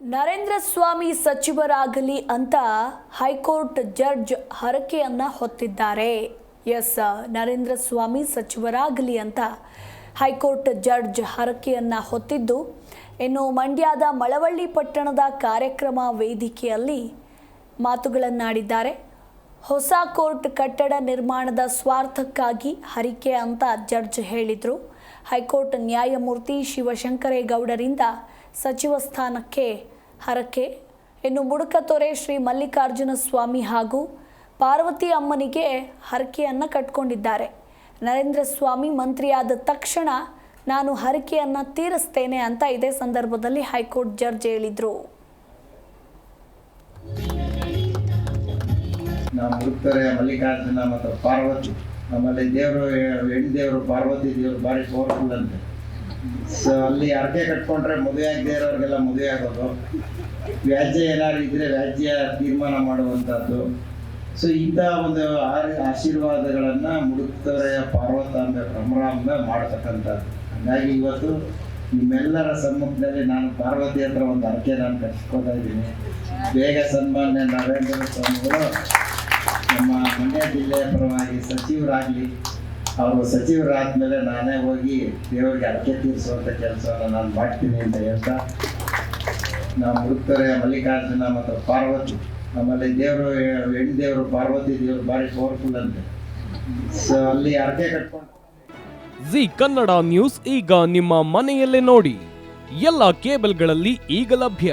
ನರೇಂದ್ರ ಸ್ವಾಮಿ ಸಚಿವರಾಗಲಿ ಅಂತ high court judge ಹರಕೆಯನ್ನು ಹೊತ್ತಿದ್ದಾರೆ. S, Narendra Swamy ಸಚಿವರಾಗಲಿ ಅಂತ ಹೈಕೋರ್ಟ್ ಜಡ್ಜ್ ಹರಕೆಯನ್ನು ಹೊತ್ತಿದ್ದು, ಇನ್ನು ಮಂಡ್ಯದ ಮಳವಳ್ಳಿ ಪಟ್ಟಣದ ಕಾರ್ಯಕ್ರಮ ವೇದಿಕೆಯಲ್ಲಿ ಮಾತುಗಳನ್ನಾಡಿದ್ದಾರೆ. ಹೊಸ ಕೋರ್ಟ್ ಕಟ್ಟಡ ನಿರ್ಮಾಣದ ಸ್ವಾರ್ಥಕ್ಕಾಗಿ ಹರಿಕೆ ಅಂತ ಜಡ್ಜ್ ಹೇಳಿದರು. ಹೈಕೋರ್ಟ್ ನ್ಯಾಯಮೂರ್ತಿ ಶಿವಶಂಕರೇಗೌಡರಿಂದ ಸಚಿವ ಸ್ಥಾನಕ್ಕೆ ಹರಕೆ. ಇನ್ನು ಮುಡುಕತೊರೆ ಶ್ರೀ ಮಲ್ಲಿಕಾರ್ಜುನ ಸ್ವಾಮಿ ಹಾಗೂ ಪಾರ್ವತಿ ಅಮ್ಮನಿಗೆ ಹರಕೆಯನ್ನು ಕಟ್ಕೊಂಡಿದ್ದಾರೆ. ನರೇಂದ್ರ ಸ್ವಾಮಿ ಮಂತ್ರಿಯಾದ ತಕ್ಷಣ ನಾನು ಹರಕೆಯನ್ನು ತೀರಿಸ್ತೇನೆ ಅಂತ ಇದೇ ಸಂದರ್ಭದಲ್ಲಿ ಹೈಕೋರ್ಟ್ ಜಡ್ಜ್ ಹೇಳಿದರು. ಮಲ್ಲಿಕಾರ್ಜುನ ಮತ್ತು ಪಾರ್ವತಿ ನಮ್ಮಲ್ಲಿ ದೇವರು ಹೆಣ್ಣು ದೇವರು, ಪಾರ್ವತಿ ದೇವರು ಭಾರಿ ಪವರ್ಫುಲ್ ಅಂತೆ. ಸೊ ಅಲ್ಲಿ ಅರ್ಕೆ ಕಟ್ಕೊಂಡ್ರೆ ಮದುವೆ ಆಗದೆ ಇರೋರಿಗೆಲ್ಲ ಮದುವೆ ಆಗೋದು. ವ್ಯಾಜ್ಯ ಏನಾದ್ರು ಇದ್ರೆ ವ್ಯಾಜ್ಯ ತೀರ್ಮಾನ ಮಾಡುವಂಥದ್ದು. ಸೊ ಇಂಥ ಒಂದು ಆಶೀರ್ವಾದಗಳನ್ನ ಆಶೀರ್ವಾದಗಳನ್ನು ಪಾರ್ವತ ಪಾರ್ವತಾಂಬೆ ಭ್ರಮರಾಂಬೆ ಮಾಡ್ತಕ್ಕಂಥದ್ದು. ಹಾಗಾಗಿ ಇವತ್ತು ನಿಮ್ಮೆಲ್ಲರ ಸಮ್ಮುಖದಲ್ಲಿ ನಾನು ಪಾರ್ವತಿ ಹತ್ರ ಒಂದು ಅರ್ಕೆ ನಾನು ಕಟ್ಕೋತಾ ಇದ್ದೀನಿ. ಬೇಗ ಸನ್ಮಾನ್ಯ ನರೇಂದ್ರ ಸ್ವಾಮಿಗಳು ನಮ್ಮ ಮಂಡ್ಯ ಜಿಲ್ಲೆಯ ಪರವಾಗಿ ಸಚಿವರಾಗಲಿ, ಅವರು ಸಚಿವರಾದ್ಮೇಲೆ ನಾನೇ ಹೋಗಿ ದೇವರಿಗೆ ಅಡಕೆ ತೀರಿಸುವಂಥ ಕೆಲಸವನ್ನು ನಾನು ಮಾಡ್ತೀನಿ ಅಂತ ಹೇಳ್ತಾ, ನಮ್ಮ ಮುಡುಕ್ತಾರೆ ಮಲ್ಲಿಕಾರ್ಜುನ ಮತ್ತು ಪಾರ್ವತಿ. ನಮ್ಮಲ್ಲಿ ದೇವರು ಹೆಣ್ಣು ದೇವರು ಪಾರ್ವತಿ ದೇವರು ಭಾರಿ ಪವರ್ಫುಲ್ ಅಂತೆ. ಸೊ ಅಲ್ಲಿ ಅಡಕೆ ಕಟ್ಕೊಂಡು. ಜಿ ಕನ್ನಡ ನ್ಯೂಸ್ ಈಗ ನಿಮ್ಮ ಮನೆಯಲ್ಲೇ ನೋಡಿ. ಎಲ್ಲ ಕೇಬಲ್ಗಳಲ್ಲಿ ಈಗ ಲಭ್ಯ.